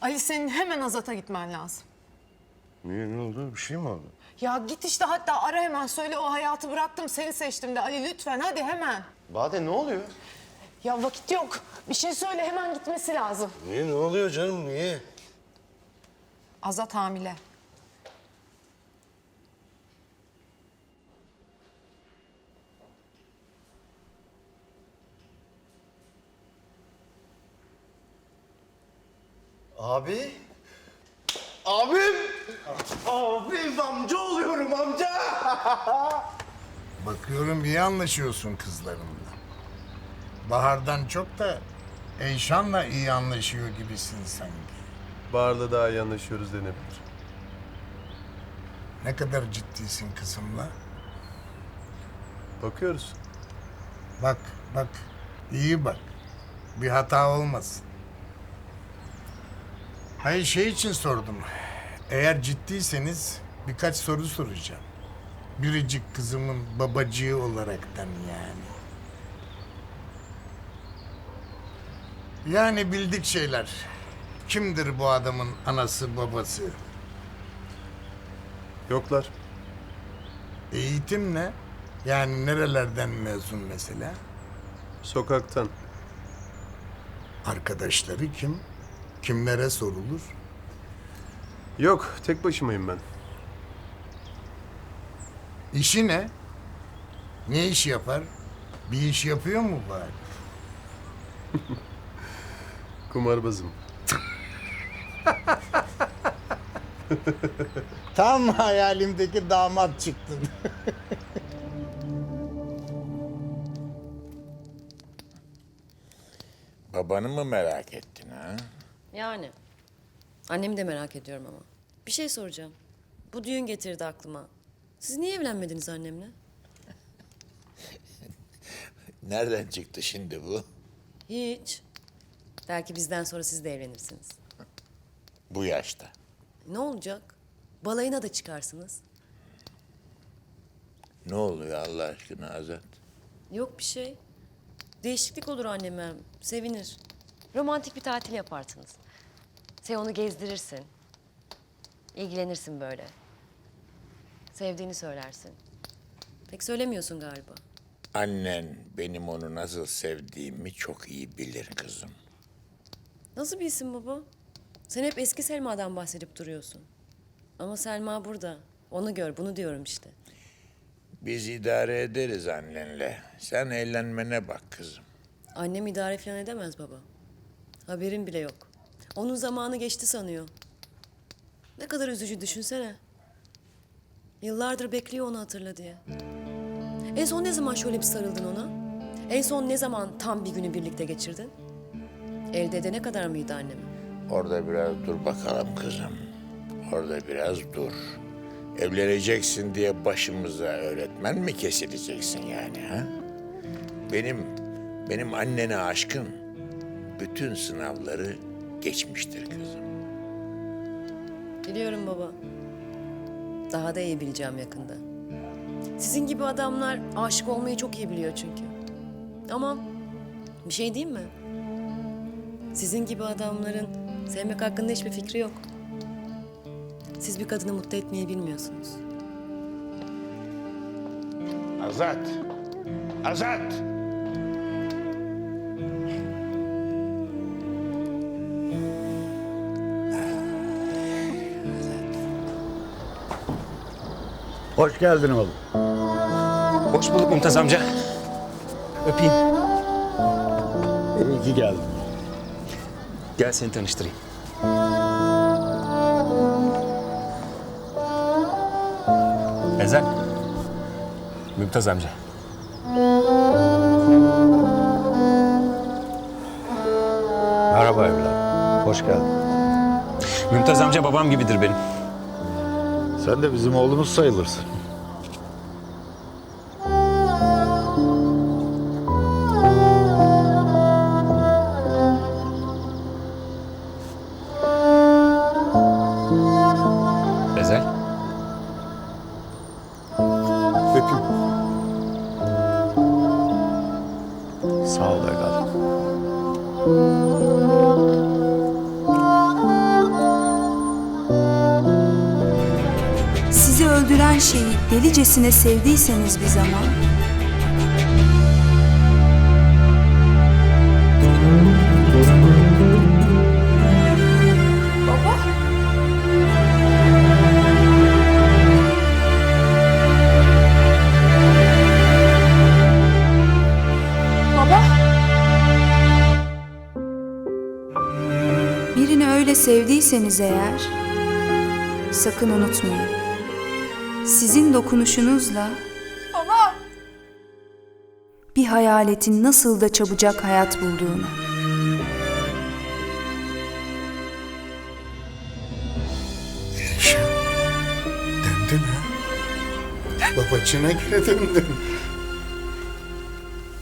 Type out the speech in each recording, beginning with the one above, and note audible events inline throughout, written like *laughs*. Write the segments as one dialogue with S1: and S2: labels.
S1: Ali senin hemen Azat'a gitmen lazım.
S2: Niye ne oldu? Bir şey mi oldu?
S1: Ya git işte hatta ara hemen söyle o hayatı bıraktım seni seçtim de Ali lütfen hadi hemen.
S2: Bade ne oluyor?
S1: Ya vakit yok. Bir şey söyle hemen gitmesi lazım.
S2: Niye ne oluyor canım niye?
S1: Azat hamile.
S2: Abi. Abim. Abim amca oluyorum amca.
S3: Bakıyorum iyi anlaşıyorsun kızlarımla. Bahar'dan çok da Eyşan'la iyi anlaşıyor gibisin sanki.
S4: Bahar'la daha iyi anlaşıyoruz denebilir.
S3: Ne kadar ciddisin kızımla?
S4: Bakıyoruz.
S3: Bak, bak, iyi bak. Bir hata olmasın. Hayır şey için sordum. Eğer ciddiyseniz birkaç soru soracağım. Biricik kızımın babacığı olaraktan yani. Yani bildik şeyler. Kimdir bu adamın anası babası?
S4: Yoklar.
S3: Eğitim ne? Yani nerelerden mezun mesela?
S4: Sokaktan.
S3: Arkadaşları kim? Kimlere sorulur?
S4: Yok, tek başımayım ben.
S3: İşi ne? Ne iş yapar? Bir iş yapıyor mu bari? *laughs*
S4: Kumarbazım. *laughs*
S3: Tam hayalimdeki damat çıktın. *laughs*
S5: Babanı mı merak ettin ha?
S6: Yani. Annemi de merak ediyorum ama. Bir şey soracağım. Bu düğün getirdi aklıma. Siz niye evlenmediniz annemle? *laughs*
S5: Nereden çıktı şimdi bu?
S6: Hiç. Belki bizden sonra siz de evlenirsiniz.
S5: Bu yaşta.
S6: Ne olacak? Balayına da çıkarsınız.
S5: Ne oluyor Allah aşkına Azat?
S6: Yok bir şey. Değişiklik olur anneme. Sevinir. Romantik bir tatil yaparsınız. Sen onu gezdirirsin. İlgilenirsin böyle. Sevdiğini söylersin. Pek söylemiyorsun galiba.
S5: Annen benim onu nasıl sevdiğimi çok iyi bilir kızım.
S6: Nasıl bilsin baba? Sen hep eski Selma'dan bahsedip duruyorsun. Ama Selma burada. Onu gör, bunu diyorum işte.
S5: Biz idare ederiz annenle. Sen eğlenmene bak kızım.
S6: Annem idare falan edemez baba. Haberin bile yok. Onun zamanı geçti sanıyor. Ne kadar üzücü düşünsene. Yıllardır bekliyor onu hatırla diye. En son ne zaman şöyle bir sarıldın ona? En son ne zaman tam bir günü birlikte geçirdin? Elde edene kadar mıydı annemi?
S5: Orada biraz dur bakalım kızım. Orada biraz dur. Evleneceksin diye başımıza öğretmen mi kesileceksin yani ha? Benim benim annene aşkın bütün sınavları geçmiştir kızım.
S6: Biliyorum baba. Daha da iyi bileceğim yakında. Sizin gibi adamlar aşık olmayı çok iyi biliyor çünkü. Ama bir şey diyeyim mi? Sizin gibi adamların sevmek hakkında hiçbir fikri yok. Siz bir kadını mutlu etmeyi bilmiyorsunuz.
S5: Azat! Azat!
S7: Hoş geldin oğlum.
S8: Hoş bulduk Mümtaz amca. Öpeyim.
S7: İyi ki geldin.
S8: Gel seni tanıştırayım. Ezel. Mümtaz amca.
S7: Merhaba evlat. Hoş geldin.
S8: Mümtaz amca babam gibidir benim.
S7: Sen de bizim oğlumuz sayılırsın.
S9: Sevdiyseniz bir zaman. Birini öyle sevdiyseniz eğer sakın unutmayın. Sizin dokunuşunuzla bir hayaletin nasıl da çabucak hayat bulduğunu.
S3: Eyşan. Döndün ha? Babacığına göre döndün.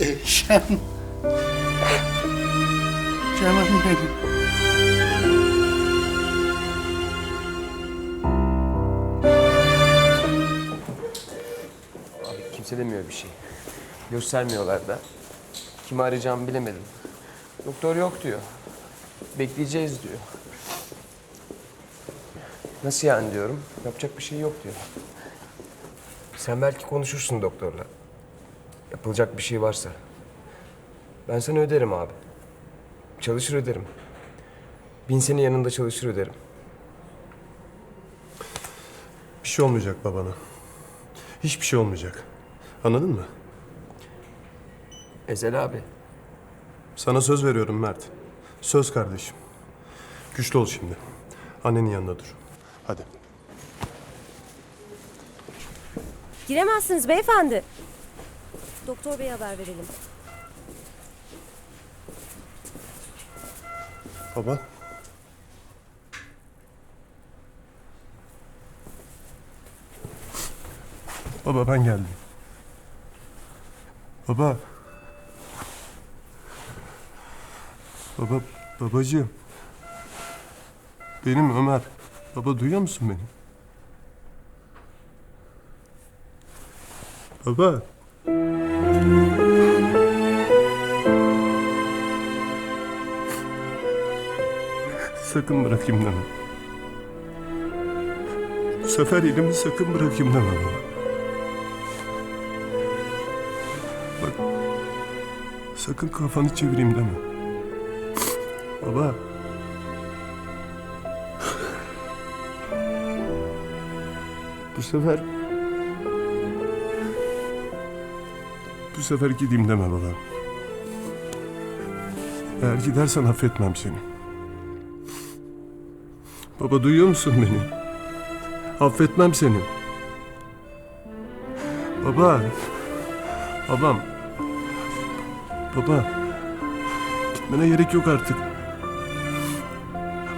S3: Eyşan. Canım benim.
S10: Demiyor bir şey. Göstermiyorlar da. Kimi arayacağımı bilemedim. Doktor yok diyor. Bekleyeceğiz diyor. Nasıl yani diyorum. Yapacak bir şey yok diyor. Sen belki konuşursun doktorla. Yapılacak bir şey varsa. Ben sana öderim abi. Çalışır öderim. Bin sene yanında çalışır öderim.
S4: Bir şey olmayacak babana. Hiçbir şey olmayacak. Anladın mı?
S10: Ezel abi.
S4: Sana söz veriyorum Mert. Söz kardeşim. Güçlü ol şimdi. Annenin yanında dur. Hadi.
S6: Giremezsiniz beyefendi. Doktor beye haber verelim.
S4: Baba. Baba ben geldim. Baba. Baba, babacığım. Benim Ömer. Baba duyuyor musun beni? Baba. Sakın bırakayım deme. Bu sefer elimi sakın bırakayım deme baba. Sakın kafanı çevireyim deme. Baba. Bu sefer... Bu sefer gideyim deme baba. Eğer gidersen affetmem seni. Baba duyuyor musun beni? Affetmem seni. Baba. Babam. Baba. Gitmene gerek yok artık.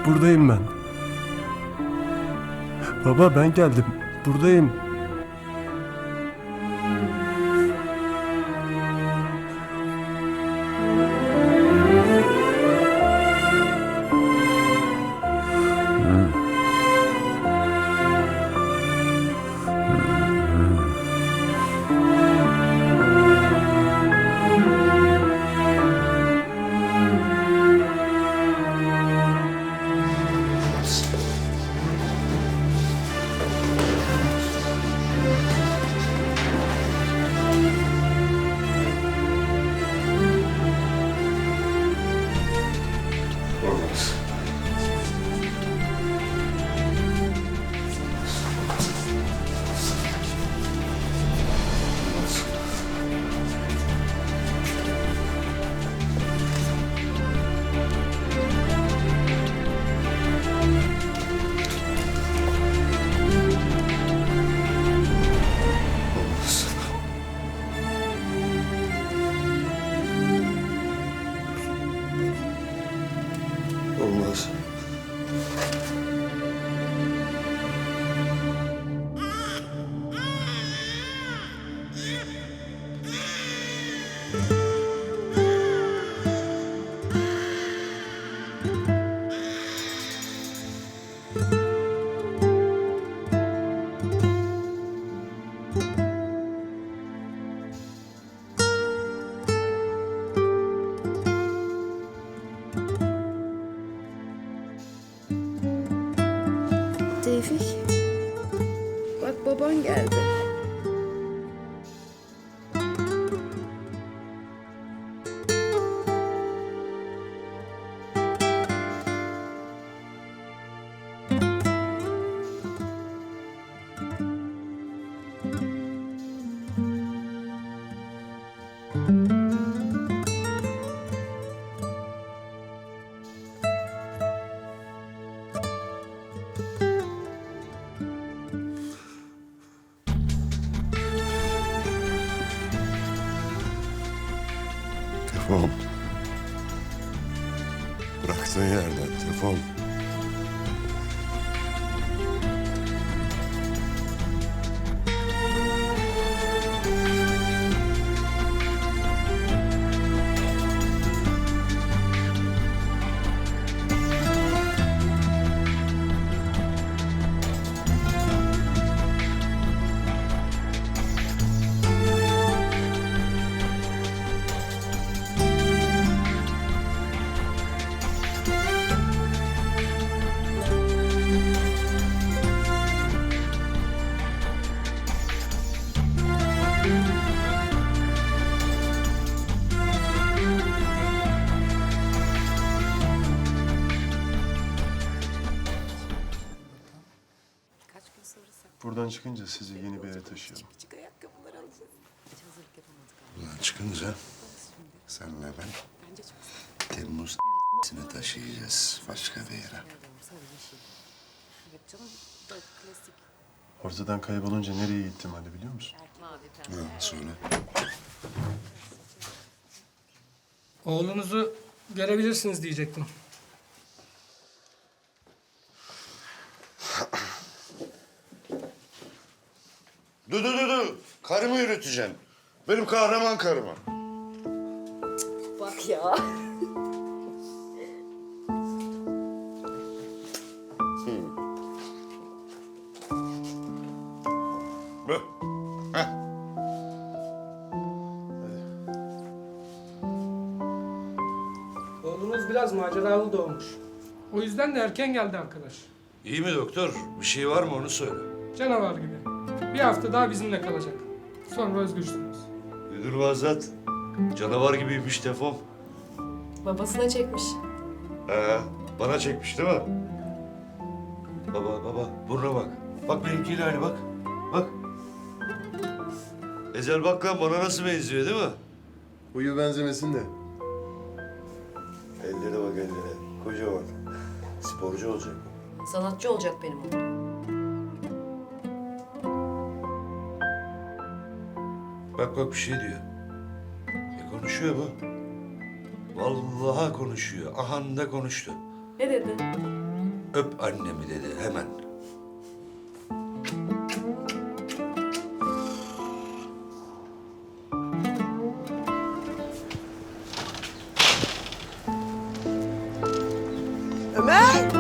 S4: Buradayım ben. Baba ben geldim. Buradayım. Çıkınca sizi yeni bir yere taşıyalım.
S2: Buradan çıkınca senle ben Temmuz seni taşıyacağız başka bir yere.
S4: Ortadan kaybolunca nereye gittim hadi biliyor musun?
S2: Ha, söyle.
S11: Oğlunuzu görebilirsiniz diyecektim.
S2: Dur dur dur dur. Karımı yürüteceksin. Benim kahraman karımı.
S6: Bak ya.
S2: Bu. Heh.
S11: Oğlunuz biraz maceralı doğmuş. O yüzden de erken geldi arkadaş.
S12: İyi mi doktor? Bir şey var mı onu söyle.
S11: Canavar gibi. Bir hafta daha bizimle kalacak. Sonra özgürsünüz.
S12: Müdür Vazat. Canavar gibiymiş Tefom.
S6: Babasına çekmiş.
S12: Ee, bana çekmiş değil mi? Baba baba buruna bak. Bak benimkiyle aynı bak. Bak. Ezel bak lan bana nasıl benziyor değil mi?
S4: Uyu benzemesin de.
S12: Ellere bak ellere. Kocaman. Sporcu olacak.
S6: Sanatçı olacak benim oğlum.
S12: Bak bak bir şey diyor. E konuşuyor bu. Vallahi konuşuyor. Ahan da konuştu.
S6: Ne dedi?
S12: Öp annemi dedi hemen.
S1: Ömer!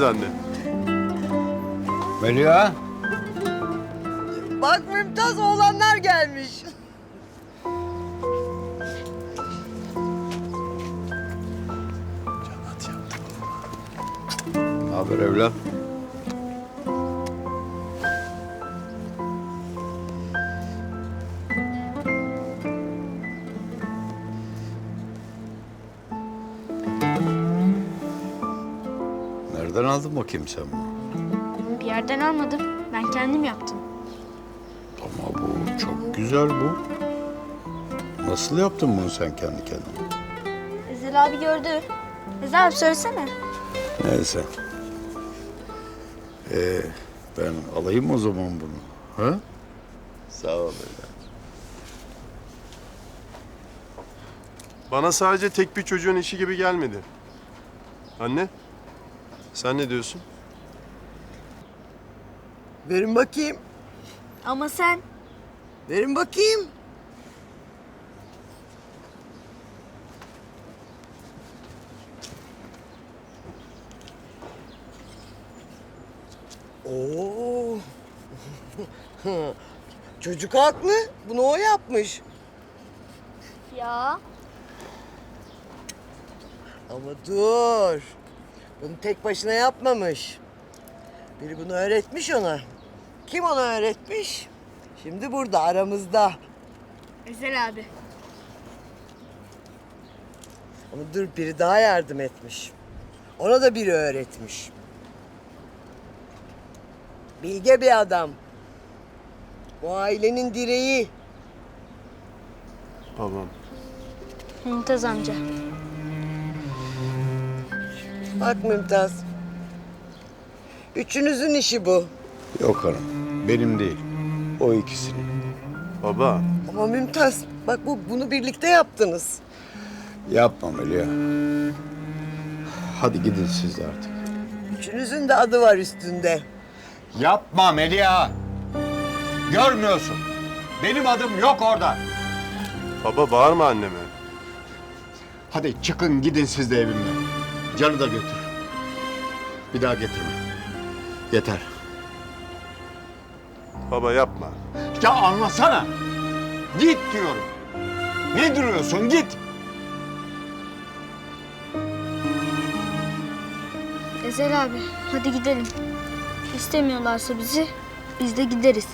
S4: Biziz anne.
S7: Melia.
S1: Bak Mümtaz oğlanlar gelmiş.
S7: Nereden aldın bakayım sen bunu?
S13: Bir yerden almadım. Ben kendim yaptım.
S7: Ama bu çok güzel bu. Nasıl yaptın bunu sen kendi kendine?
S13: Ezel abi gördü. Ezel abi söylesene.
S7: Neyse. Ee, ben alayım o zaman bunu. Ha? Sağ ol evlat.
S4: Bana sadece tek bir çocuğun işi gibi gelmedi. Anne, sen ne diyorsun?
S1: Verin bakayım.
S13: Ama sen
S1: Verin bakayım. Oo. *laughs*
S14: Çocuk haklı. Bunu o yapmış.
S13: Ya
S14: Ama dur. Bunu tek başına yapmamış. Biri bunu öğretmiş ona. Kim ona öğretmiş? Şimdi burada aramızda.
S13: Ezel abi.
S14: Ama dur biri daha yardım etmiş. Ona da biri öğretmiş. Bilge bir adam. Bu ailenin direği.
S4: Babam.
S13: Mümtaz amca.
S14: Bak Mümtaz. Üçünüzün işi bu.
S7: Yok hanım. Benim değil. O ikisinin.
S4: Baba.
S14: Ama Mümtaz bak bu bunu birlikte yaptınız.
S7: Yapma Melia. Hadi gidin siz de artık.
S14: Üçünüzün de adı var üstünde.
S7: Yapma Melia. Görmüyorsun. Benim adım yok orada.
S4: Baba bağırma anneme.
S7: Hadi çıkın gidin siz de evimden. Canı da götür. Bir daha getirme. Yeter.
S4: Baba yapma.
S7: Ya anlasana. Git diyorum. Ne duruyorsun git.
S13: Ezel abi hadi gidelim. İstemiyorlarsa bizi biz de gideriz.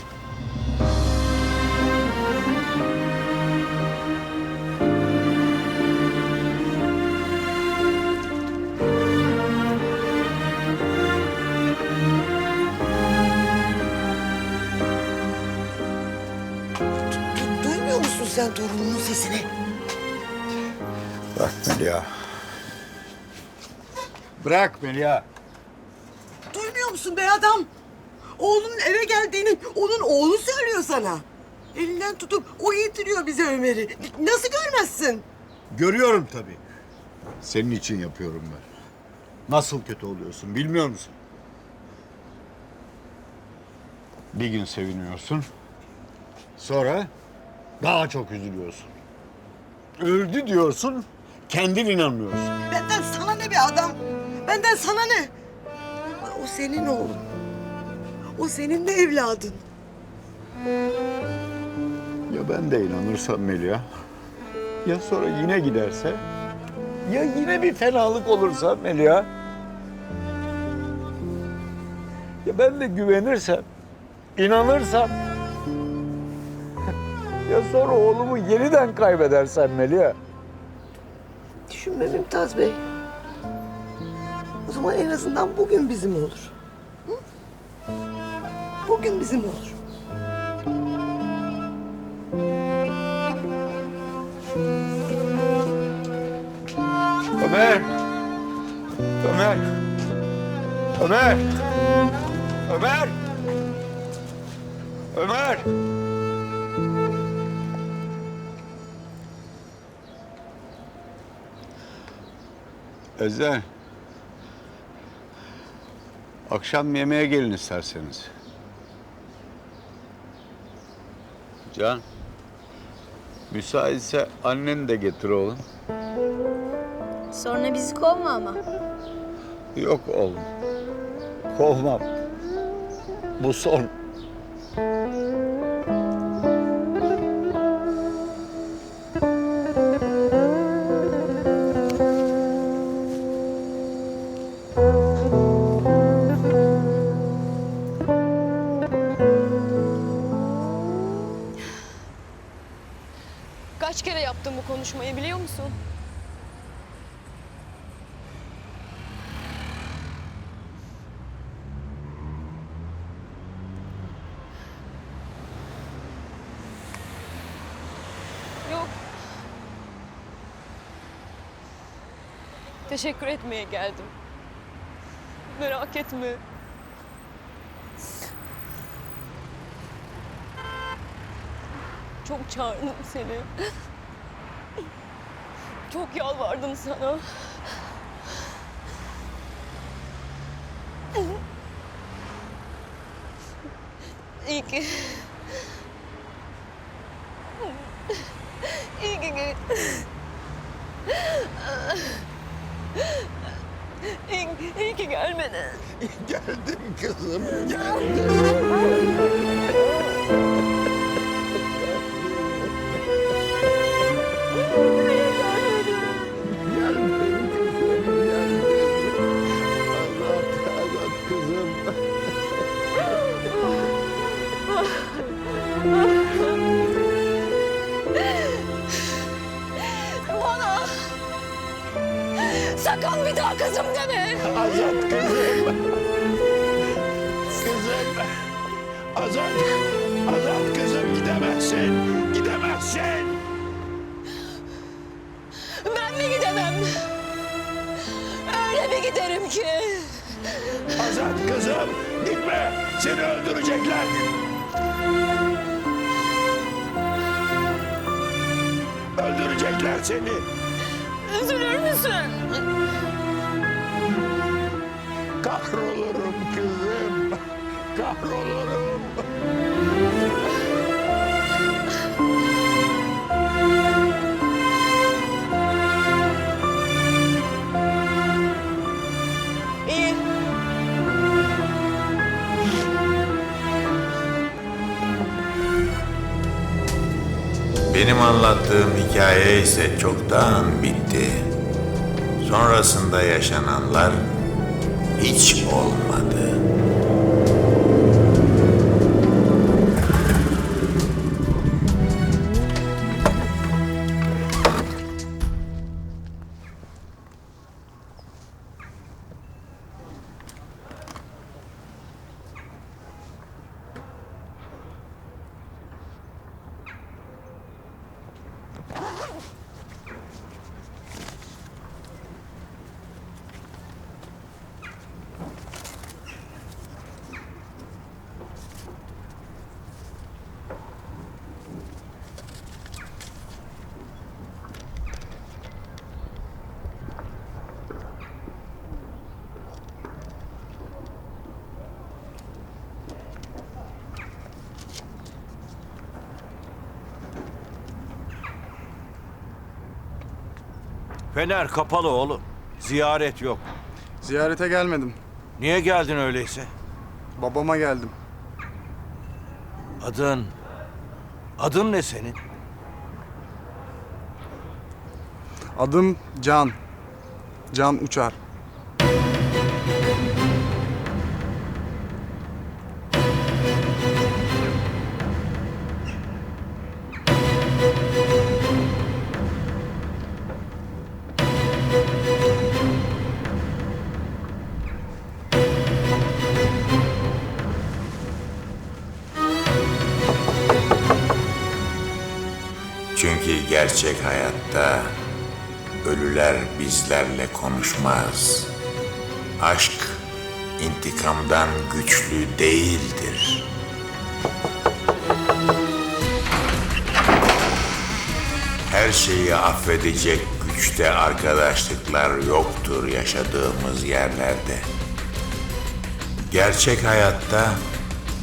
S7: Bırak Melia.
S14: Duymuyor musun be adam? Oğlunun eve geldiğini onun oğlu söylüyor sana. Elinden tutup o getiriyor bize Ömer'i. Nasıl görmezsin?
S7: Görüyorum tabii. Senin için yapıyorum ben. Nasıl kötü oluyorsun bilmiyor musun? Bir gün seviniyorsun. Sonra daha çok üzülüyorsun. Öldü diyorsun, kendin inanmıyorsun.
S14: Benden sana ne be adam? Benden sana ne? O senin oğlun. O senin de evladın.
S7: Ya ben de inanırsam Melia? Ya sonra yine giderse? Ya yine bir fenalık olursa Melia? Ya ben de güvenirsem, inanırsam? Ya sonra oğlumu yeniden kaybedersem Melia?
S14: Düşünme Mümtaz Bey. Zaman en azından bugün bizim olur. Hı? Bugün bizim olur.
S7: Ömer! Ömer! Ömer! Ömer! Ömer! Ezel. Akşam yemeğe gelin isterseniz. Can. Müsaitse annen de getir oğlum.
S13: Sonra bizi kovma ama.
S7: Yok oğlum. Kovmam. Bu son.
S6: Teşekkür etmeye geldim. Merak etme. Çok çağırdım seni. Çok yalvardım sana. İyi ki...
S5: Yeah. Seni öldürecekler. Öldürecekler seni.
S6: Üzülür müsün?
S5: Kahrolurum kızım. Kahrolurum. Benim anlattığım hikaye ise çoktan bitti. Sonrasında yaşananlar hiç olmadı.
S12: Fener kapalı oğlum. Ziyaret yok.
S10: Ziyarete gelmedim.
S12: Niye geldin öyleyse?
S10: Babama geldim.
S12: Adın... Adın ne senin?
S10: Adım Can. Can Uçar.
S5: Çünkü gerçek hayatta ölüler bizlerle konuşmaz. Aşk intikamdan güçlü değildir. Her şeyi affedecek güçte arkadaşlıklar yoktur yaşadığımız yerlerde. Gerçek hayatta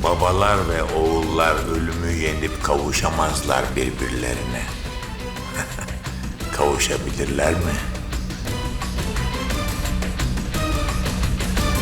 S5: babalar ve oğullar ölümü yenip kavuşamazlar birbirlerine. *laughs* Kavuşabilirler mi?